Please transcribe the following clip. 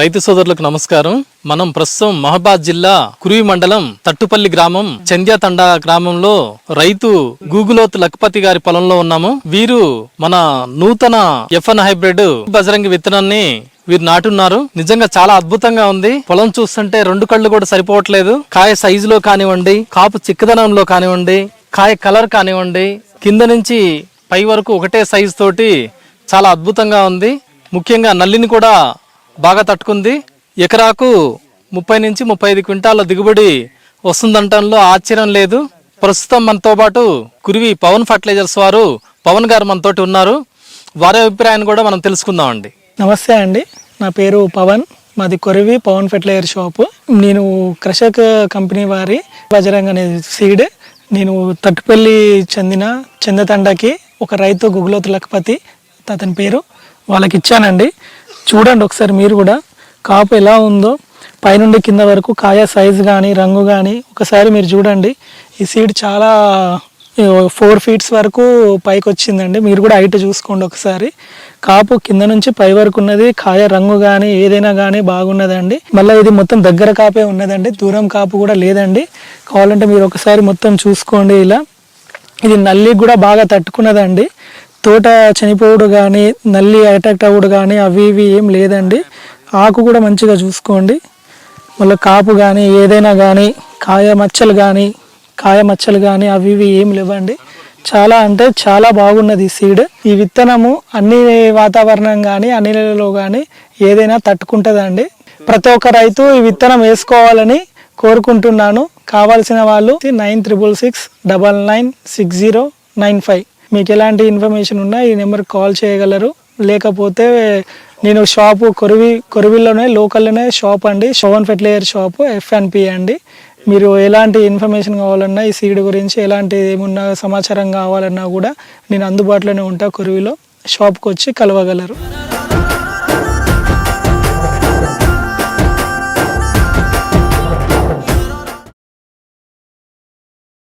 రైతు సోదరులకు నమస్కారం. మనం ప్రస్తుతం మహబాద్ జిల్లా కురివి మండలం తట్టుపల్లి గ్రామం చంద్యాతండ గ్రామంలో రైతు గూగులోత్ లక్పతి గారి పొలంలో ఉన్నాము. వీరు మన నూతన ఎఫ్ఎన్ హైబ్రిడ్ బజరంగి విత్తనాన్ని వీరు నాటున్నారు. నిజంగా చాలా అద్భుతంగా ఉంది. పొలం చూస్తుంటే రెండు కళ్ళు కూడా సరిపోవట్లేదు. కాయ సైజులో కానివ్వండి కాపు చిక్కదనంలో కానివ్వండి కాయ కలర్ కానివ్వండి కింద నుంచి పై వరకు ఒకటే సైజు తోటి చాలా అద్భుతంగా ఉంది. ముఖ్యంగా నల్లిని కూడా బాగా తట్టుకుంది. ఎకరాకు ముప్పై నుంచి ముప్పై ఐదు క్వింటాల దిగుబడి వస్తుందంటంలో ఆశ్చర్యం లేదు. ప్రస్తుతం మనతో పాటు కురివి పవన్ ఫర్టిలైజర్స్ వారు పవన్ గారు మనతోటి ఉన్నారు. వారి అభిప్రాయాన్ని కూడా మనం తెలుసుకుందామండి నమస్తే అండి. నా పేరు పవన్. మాది కొరివి పవన్ ఫెర్టిలైజర్ షాపు. నేను క్రషక్ కంపెనీ వారి బజరంగ్ అనే సీడ్. నేను తట్టుపల్లి చెందిన చందతండకి ఒక రైతు గుగులోతు లఖపతి అతని పేరు. వాళ్ళకి ఇచ్చానండి. చూడండి ఒకసారి మీరు కూడా. కాపు ఎలా ఉందో పైనుండి కింద వరకు కాయ సైజు కానీ రంగు కానీ ఒకసారి మీరు చూడండి. ఈ సీడ్ చాలా ఫోర్ ఫీట్స్ వరకు పైకి వచ్చిందండి. మీరు కూడా హైట్ చూసుకోండి ఒకసారి. కాపు కింద నుంచి పై వరకు ఉన్నది కాయ రంగు కానీ ఏదైనా కానీ బాగున్నదండి. మళ్ళీ ఇది మొత్తం దగ్గర కాపే ఉన్నదండి. దూరం కాపు కూడా లేదండి. కావాలంటే మీరు ఒకసారి మొత్తం చూసుకోండి ఇలా. ఇది నల్లి కూడా బాగా తట్టుకున్నదండి. తోట చనిపోవుడు కానీ నల్లి అటాక్ట్ అవ్వడు కానీ అవి ఇవి ఏం లేదండి. ఆకు కూడా మంచిగా చూసుకోండి. మళ్ళీ కాపు కానీ ఏదైనా కానీ కాయ మచ్చలు కానీ కాయ మచ్చలు కానీ అవి ఇవి ఏం లేవండి. చాలా అంటే చాలా బాగున్నది ఈ సీడ్. ఈ విత్తనము అన్ని వాతావరణం కానీ అన్ని నెలలో కానీ ఏదైనా తట్టుకుంటుందండి. ప్రతి ఒక్క రైతు ఈ విత్తనం వేసుకోవాలని కోరుకుంటున్నాను. కావాల్సిన వాళ్ళు nine triple six double nine six zero nine five. మీకు ఎలాంటి ఇన్ఫర్మేషన్ ఉన్నా ఈ నెంబర్కి కాల్ చేయగలరు. లేకపోతే నేను షాపు కొరివి కొరివిలోనే లోకల్లోనే షాప్ అండి. షోవన్ ఫెర్టిలైజర్ షాపు ఎఫ్ఎన్పి అండి. మీరు ఎలాంటి ఇన్ఫర్మేషన్ కావాలన్నా ఈ సీడ్ గురించి ఎలాంటి ఏమున్నా సమాచారం కావాలన్నా కూడా నేను అందుబాటులోనే ఉంటా కొరివిలో. షాప్కి వచ్చి కలవగలరు.